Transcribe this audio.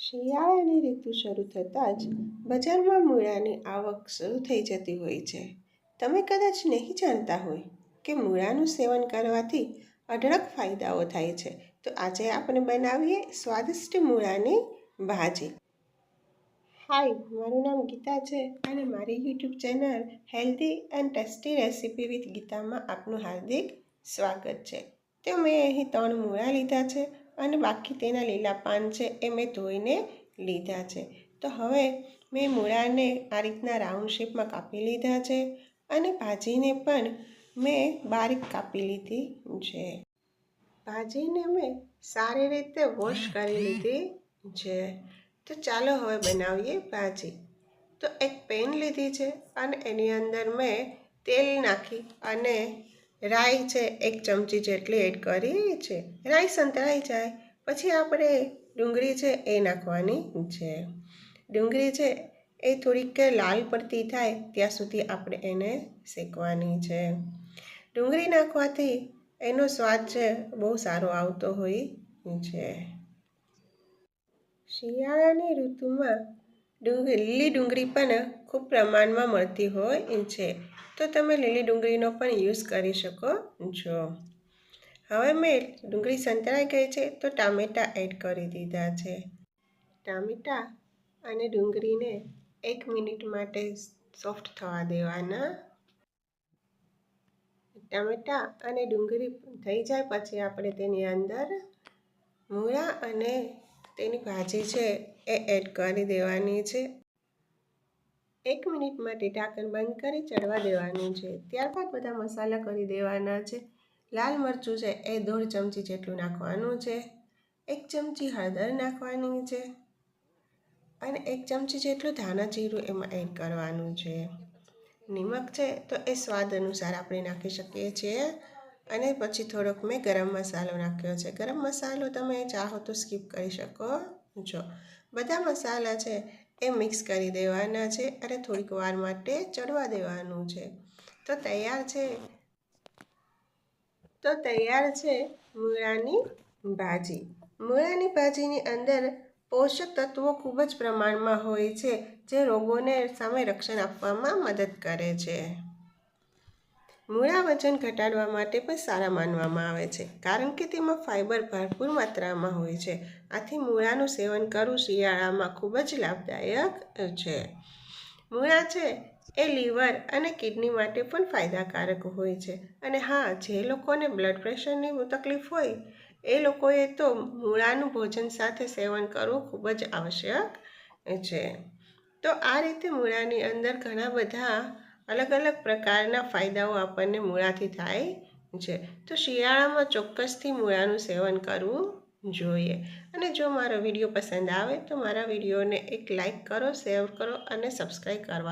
શિયાળાની ઋતુ શરૂ થતાં જ બજારમાં મૂળાની આવક શરૂ થઈ જતી હોય છે. તમે કદાચ નહીં જાણતા હોય કે મૂળાનું સેવન કરવાથી અઢળક ફાયદાઓ થાય છે, તો આજે આપણે બનાવીએ સ્વાદિષ્ટ મૂળાની ભાજી. હાય, મારું નામ ગીતા છે અને મારી YouTube channel healthy and tasty recipe with ગીતામાં આપનું હાર્દિક સ્વાગત છે. તો મેં અહીં ત્રણ મૂળા લીધા છે. અને બાકી તેના લીલા પાન છે એ મેં ધોઈને લીધા છે. તો હવે મેં મૂળાને આ રીતના રાઉન્ડ શેપમાં કાપી લીધા છે અને ભાજીને પણ મેં બારીક કાપી લીધી છે. ભાજીને મેં સારી રીતે વોશ કરી લીધી છે. તો ચાલો હવે બનાવીએ ભાજી. તો એક પેન લીધી છે અને એની અંદર મેં તેલ નાખી અને રાઈ છે, એક ચમચી જેટલી એડ કરી છે. રાઈ સંતળાઈ જાય. પછી આપણે ડુંગળી છે એ નાખવાની છે. ડુંગળી છે એ થોડીક લાલ પડતી થાય ત્યાં સુધી આપણે એને શેકવાની છે. ડુંગળી નાખવાથી એનો સ્વાદ છે બહુ સારો આવતો હોય છે. શિયાળાની ઋતુમાં ડુંગળી લીલી ડુંગળી પણ ખૂબ પ્રમાણમાં મળતી હોય છે. તો તમે લીલી ડુંગળીનો પણ યુઝ કરી શકો છો. હવે મેં ડુંગળી સંતળાઈ ગઈ છે તો ટામેટાં એડ કરી દીધા છે. ટામેટાં અને ડુંગળીને એક મિનિટ માટે સોફ્ટ થવા દેવાના. ટામેટાં અને ડુંગળી થઈ જાય પછી આપણે તેની અંદર મૂળા અને તેની ભાજી છે એ એડ કરી દેવાની છે. એક મિનિટ માટે ઢાંકણ બંધ કરી ચડવા દેવાનું છે. ત્યારબાદ બધા મસાલા કરી દેવાના છે. લાલ મરચું છે એ દોઢ ચમચી જેટલું નાખવાનું છે. એક ચમચી હળદર નાખવાની છે અને એક ચમચી જેટલું ધાણા જીરું એમાં એડ કરવાનું છે. નિમક છે તો એ સ્વાદ અનુસાર આપણે નાખી શકીએ છીએ. અને પછી થોડોક મેં ગરમ મસાલો નાખ્યો છે. ગરમ મસાલો તમે ચાહો તો સ્કીપ કરી શકો છો. બધા મસાલા છે એ મિક્સ કરી દેવાના છે અને થોડીક વાર માટે ચડવા દેવાનું છે. તો તૈયાર છે? તો તૈયાર છે મૂળાની ભાજી. મૂળાની ભાજીની અંદર પોષક તત્વો ખૂબ જ પ્રમાણમાં હોય છે, જે રોગોને સામે રક્ષણ આપવામાં મદદ કરે છે. મૂળા વજન ઘટાડવા માટે પણ સારા માનવામાં આવે છે, કારણ કે તેમાં ફાઇબર ભરપૂર માત્રામાં હોય છે. આથી મૂળાનું સેવન કરવું શિયાળામાં ખૂબ જ લાભદાયક છે. મૂળા છે એ લીવર અને કિડની માટે પણ ફાયદાકારક હોય છે અને હા, જે લોકોને બ્લડ પ્રેશરની તકલીફ હોય, એ લોકોએ તો મૂળાનું ભોજન સાથે સેવન કરવું ખૂબ જ આવશ્યક છે. તો આ રીતે મૂળાની અંદર ઘણા બધા અલગ અલગ પ્રકારના ફાયદાઓ આપણને મૂળાથી થાય છે. તો શિયાળામાં ચોક્કસથી મૂળાનું સેવન કરવું જોઈએ. અને જો મારો વીડિયો પસંદ આવે તો મારા વિડીયોને એક લાઇક કરો, શેર કરો અને સબસ્ક્રાઈબ કરવા